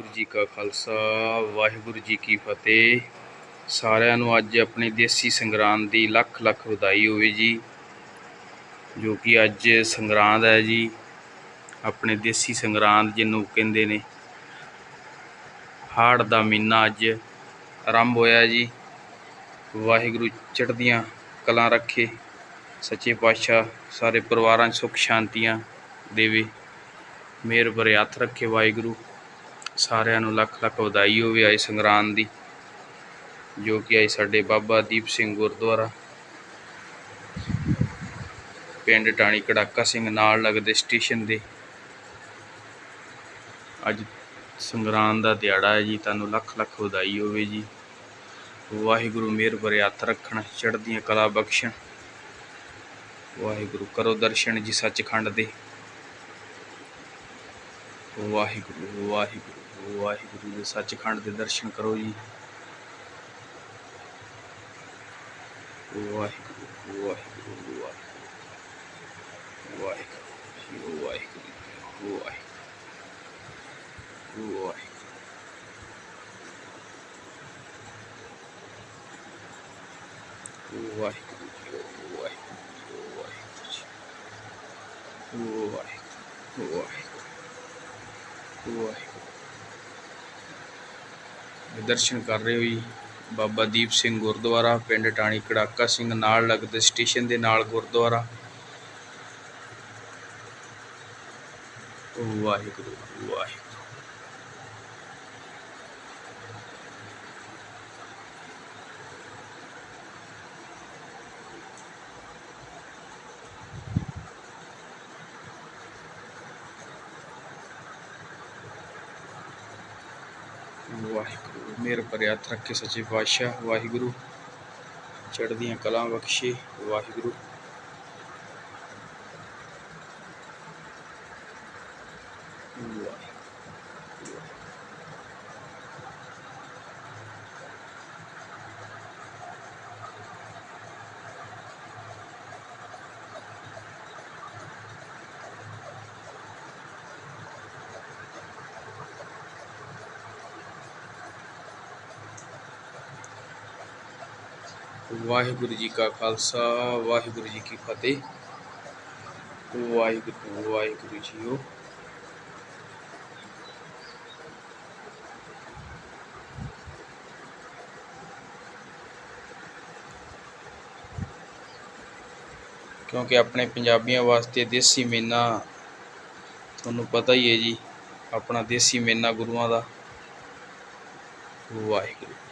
ਵਾਹਿਗੁਰੂ ਜੀ ਕਾ ਖਾਲਸਾ, ਵਾਹਿਗੁਰੂ ਜੀ ਕੀ ਫਤਿਹ। ਸਾਰਿਆਂ ਨੂੰ ਅੱਜ ਆਪਣੀ ਦੇਸੀ ਸੰਗਰਾਂਦ ਦੀ ਲੱਖ ਲੱਖ ਵਧਾਈ ਹੋਵੇ ਜੀ, ਜੋ ਕਿ ਅੱਜ ਸੰਗਰਾਂਦ ਹੈ ਜੀ। ਆਪਣੇ ਦੇਸੀ ਸੰਗਰਾਂਦ ਜਿਹਨੂੰ ਕਹਿੰਦੇ ਨੇ। ਹਾੜ ਦਾ ਮਹੀਨਾ ਅੱਜ ਆਰੰਭ ਹੋਇਆ ਜੀ। ਵਾਹਿਗੁਰੂ ਚੜ੍ਹਦੀਆਂ ਕਲਾਂ ਰੱਖੇ, ਸੱਚੇ ਪਾਤਸ਼ਾਹ ਸਾਰੇ ਪਰਿਵਾਰਾਂ 'ਚ ਸੁੱਖ ਸ਼ਾਂਤੀਆਂ ਦੇਵੇ। ਮਿਹਰ ਭਰੇ ਹੱਥ ਰੱਖੇ ਵਾਹਿਗੁਰੂ। ਸਾਰਿਆਂ ਨੂੰ ਲੱਖ ਲੱਖ ਵਧਾਈ ਹੋਵੇ ਆਈ ਸੰਗਰਾਂਦ ਦੀ, ਜੋ ਕਿ ਆਈ ਸਾਡੇ ਬਾਬਾ ਦੀਪ ਸਿੰਘ ਗੁਰਦੁਆਰਾ। ਪਿੰਡ ਟਾਣੀ ਕੜਾਕਾ ਸਿੰਘ ਨਾਲ ਲੱਗਦੇ ਸਟੇਸ਼ਨ ਦੇ। ਅੱਜ ਸੰਗਰਾਂਦ ਦਾ ਦਿਹਾੜਾ ਹੈ ਜੀ, ਤੁਹਾਨੂੰ ਲੱਖ ਲੱਖ ਵਧਾਈ ਹੋਵੇ ਜੀ। ਵਾਹਿਗੁਰੂ ਮਿਹਰ ਭਰੇ ਹੱਥ ਰੱਖਣ, ਚੜ੍ਹਦੀਆਂ ਕਲਾ ਬਖਸ਼ਣ। ਵਾਹਿਗੁਰੂ ਕਰੋ ਦਰਸ਼ਨ ਜੀ ਸੱਚਖੰਡ ਦੇ। ਵਾਹਿਗੁਰੂ ਵਾਹਿਗੁਰੂ ਵਾਹਿਗੁਰੂ ਦੇ ਸੱਚਖੰਡ ਦੇ ਦਰਸ਼ਨ ਕਰੋ ਜੀ ਵਾਹਿਗੁਰੂ ਵਾਹਿਗੁਰੂ ਵਾਹਿਗੁਰੂ ਵਾਹਿਗੁਰੂ ਵਾਹਿਗੁਰੂ ਵਾਹਿਗੁਰੂ ਵਾਹਿਗੁਰੂ ਵਾਹਿਗੁਰੂ ਵਾਹਿਗੁਰੂ ਵਾਹਿਗੁਰੂ ਵਾਹਿਗੁਰੂ ਵਾਹਿਗੁਰੂ ਵਾਹਿਗੁਰੂ ਦਰਸ਼ਨ ਕਰ ਰਹੇ ਹੋ ਜੀ, ਬਾਬਾ ਦੀਪ ਸਿੰਘ ਗੁਰਦੁਆਰਾ, ਪਿੰਡ ਟਾਣੀ ਕੜਾਕਾ ਸਿੰਘ, ਨਾਲ ਲੱਗਦੇ ਸਟੇਸ਼ਨ ਦੇ ਨਾਲ ਗੁਰਦੁਆਰਾ। ਵਾਹਿਗੁਰੂ ਵਾਹਿਗੁਰੂ। ਵਾਹਿਗੁਰੂ ਮੇਰ ਭਰੇ ਹੱਥ ਰੱਖੇ ਸੱਚੇ ਪਾਤਸ਼ਾਹ ਵਾਹਿਗੁਰੂ। ਚੜ੍ਹਦੀਆਂ ਕਲਾਂ ਬਖਸ਼ੇ ਵਾਹਿਗੁਰੂ। ਵਾਹਿਗੁਰੂ ਜੀ ਕਾ ਖਾਲਸਾ, ਵਾਹਿਗੁਰੂ ਜੀ ਕੀ ਫਤਿਹ। ਵਾਹਿਗੁਰੂ ਵਾਹਿਗੁਰੂ ਜੀਓ। ਕਿਉਂਕਿ ਆਪਣੇ ਪੰਜਾਬੀਆਂ ਵਾਸਤੇ ਦੇਸੀ ਮੇਨਾ, ਤੁਹਾਨੂੰ ਪਤਾ ਹੀ ਹੈ ਜੀ, ਆਪਣਾ ਦੇਸੀ ਮੇਨਾ ਗੁਰੂਆਂ ਦਾ। ਵਾਹਿਗੁਰੂ।